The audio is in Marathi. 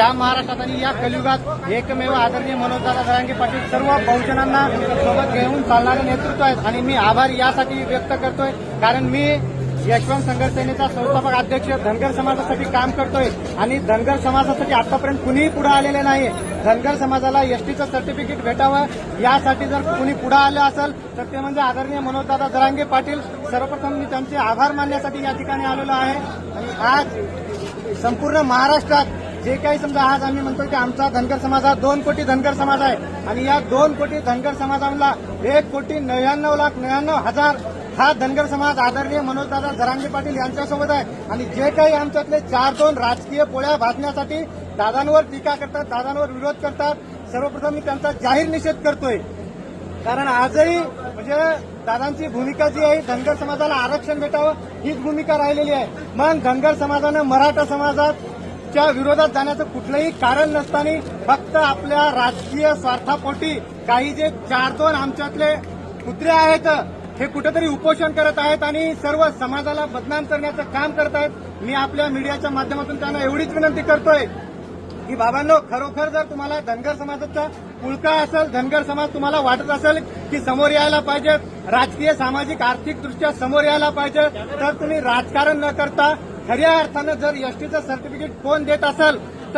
या महाराष्ट्रात आणि या कलियुगात एकमेव आदरणीय मनोजदादा जरांगे पाटील सर्व बहुजनांना सोबत घेऊन चालणारे नेतृत्व आहेत. आणि मी आभार यासाठी व्यक्त करतोय. कारण मी यशवंत संघर्ष सेनेचा संस्थापक अध्यक्ष धनगर समाजासाठी काम करतोय. आणि धनगर समाजासाठी आतापर्यंत कुणीही पुढे आलेले नाही धनगर समाजाला एसटीचं सर्टिफिकेट भेटावं यासाठी जर कुणी पुढे आलं असेल तर ते म्हणजे आदरणीय मनोजदादा जरांगे पाटील. सर्वप्रथम मी त्यांचे आभार मानण्यासाठी या ठिकाणी आलेलो आहे. आणि आज संपूर्ण महाराष्ट्रात जे काही समजा आज आम्ही म्हणतो की आमचा धनगर समाज हा दोन कोटी धनगर समाज आहे. आणि या दोन कोटी धनगर समाजाला एक कोटी नव्याण्णव लाख नव्याण्णव हजार हा धनगर समाज आदरणीय मनोजदादा जरांगे पाटील यांच्यासोबत आहे. आणि जे काही आमच्यातले चार दोन राजकीय पोळ्या भाजण्यासाठी दादांवर टीका करतात दादांवर विरोध करतात सर्वप्रथम मी त्यांचा जाहीर निषेध करतोय. कारण आजही म्हणजे दादांची भूमिका जी आहे धनगर समाजाला आरक्षण भेटावं हीच भूमिका राहिलेली आहे. मग धनगर समाजानं मराठा समाजात च्या विरोधात जाण्याचं कुठलंही कारण नसताना फक्त आपल्या राजकीय स्वार्थापोटी काही जे चार दोन आमच्यातले कुत्रे आहेत हे कुठेतरी उपोषण करत आहेत आणि सर्व समाजाला बदनाम करण्याचं काम करत आहेत. मी आपल्या मीडियाच्या माध्यमातून त्यांना एवढीच विनंती करतोय की बाबांनो खरोखर जर तुम्हाला धनगर समाजाचा पुळका असेल धनगर समाज तुम्हाला वाटत असेल की समोर यायला पाहिजे राजकीय सामाजिक आर्थिक दृष्ट्या समोर यायला पाहिजे तर तुम्ही राजकारण न करता खऱ्या अर्थानं जर एसटीचं सर्टिफिकेट कोण देत असेल